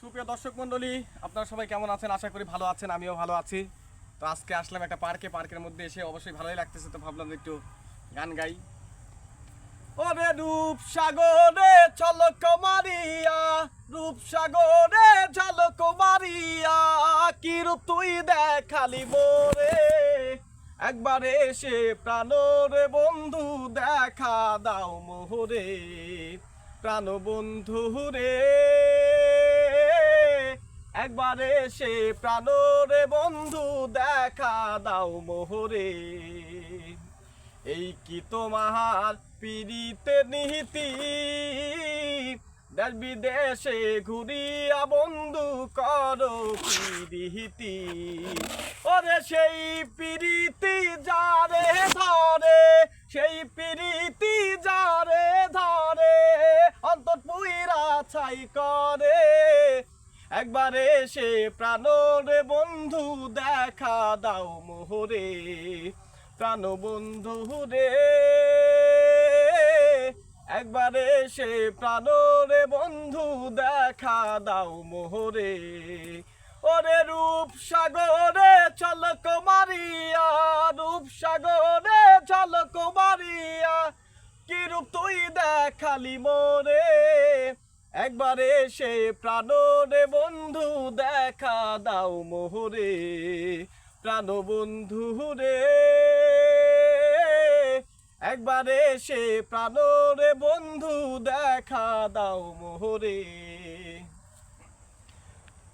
সুপ্রিয় দর্শক মণ্ডলী, আপনারা সবাই কেমন আছেন? আশা করি ভালো আছেন, আমিও ভালো আছি। তো আজকে আসলাম একটা পার্কে পার্কের মধ্যে এসে অবশ্যই ভালোই লাগতেছে, তো ভাবলাম একটু গান গাই। ওরে রূপ সাগরে ঝলক মারিয়া রূপ সাগরে ঝলক মারিয়া, কি রূপ তুই দেখালি মোরে? একবার এসে প্রাণরে বন্ধু দেখা দাও মোহরে। প্রাণ বন্ধু রে। একবার এসে প্রাণরে বন্ধু দেখা দাও মোহরে। এই কি তোমার পিড়িতে নিহিতি? দেশ বিদেশে ঘুরিয়া বন্ধু করো পিড়িতি। ওরে সেই পিড়িতি যারে ধরে, সেই পিড়িতি ছাই করে। একবার এসে প্রাণরে বন্ধু দেখা দাও মোহরে। প্রাণ বন্ধু রে। একবার এসে প্রাণরে বন্ধু দেখা দাও মোহরে। ওরে রূপ সাগরে চলক মারিয়া রূপ সাগরে চলক মারিয়া কি রূপ তুই দেখালি মোরে? একবার এসে প্রাণরে বন্ধু দেখা দাও মোহরে প্রাণ বন্ধু রে একবার এসে প্রাণরে বন্ধু দেখা দাও মোহরে।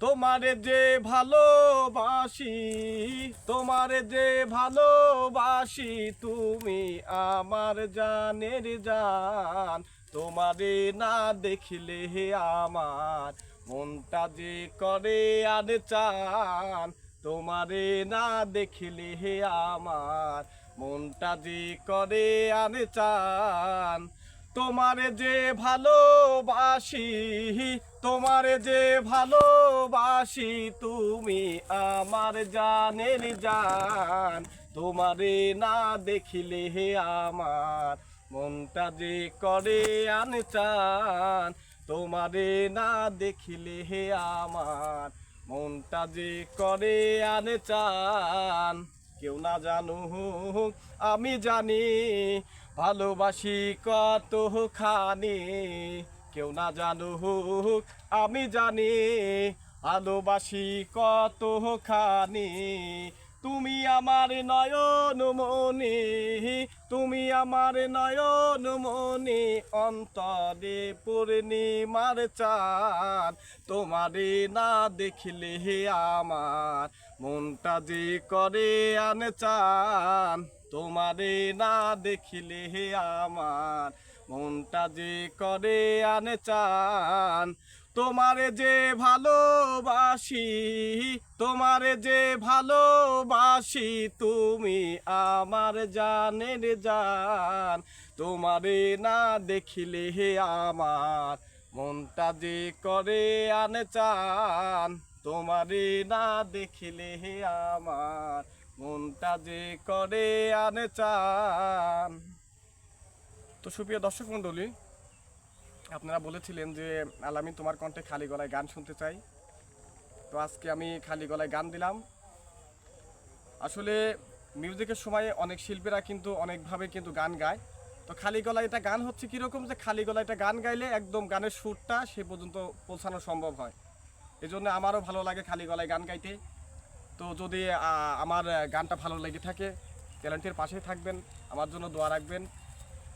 তোমারে যে ভালোবাসি, তোমারে যে ভালোবাসি তুমি আমার জানের জান। তোমারে না দেখলে হে আমার, মনটা যে করে আর চান। তোমারে না দেখলে হে আমার, মনটা যে করে আর চান। তোমারে যে ভালোবাসি, তোমারে যে ভালোবাসি তুমি আমার জানের জান। তোমারে না দেখিলে হে আমার, মনটা যে করে আন চান তোমারে না দেখিলে হে আমার, মনটা যে করে আনে চান কেউ না জানুক, আমি জানি ভালোবাসি কত খানি কেউ না জানুক আমি জানি ভালোবাসি কত খানি তুমি আমার নয়ন মনি তুমি আমার নয়ন মনি অন্তরে পূর্ণিমার চাঁদ। তোমারে না দেখলে হে আমার, মনটা যে করে আনে চান তোমারে না দেখিলে হে আমার, মনটা যে করে আনে চান তোমারে যে ভালোবাসি, তোমারে যে ভালোবাসি, তুমি আমার জানের জান। তোমারে না দেখিলে হে আমার, মনটা যে করে আনে চান তোমারে না দেখিলে হে আমার, মনটা যে করে আনে চান তো সুপ্রিয় দর্শক মণ্ডলী আপনারা বলেছিলেন যে আলামিন তোমার কণ্ঠে খালি গলায় গান শুনতে চাই। তো আজকে আমি খালি গলায় গান দিলাম। আসলে মিউজিকের সময়ে অনেক শিল্পীরা কিন্তু অনেকভাবে কিন্তু গান গায়। তো খালি গলায় এটা গান হচ্ছে কীরকম যে, খালি গলায় এটা গান গাইলে একদম গানের সুরটা সে পর্যন্ত পৌঁছানো সম্ভব হয়। এই জন্য আমারও ভালো লাগে খালি গলায় গান গাইতে। তো যদি আমার গানটা ভালো লেগে থাকে ট্যালেন্টের পাশেই থাকবেন। আমার জন্য দোয়া রাখবেন।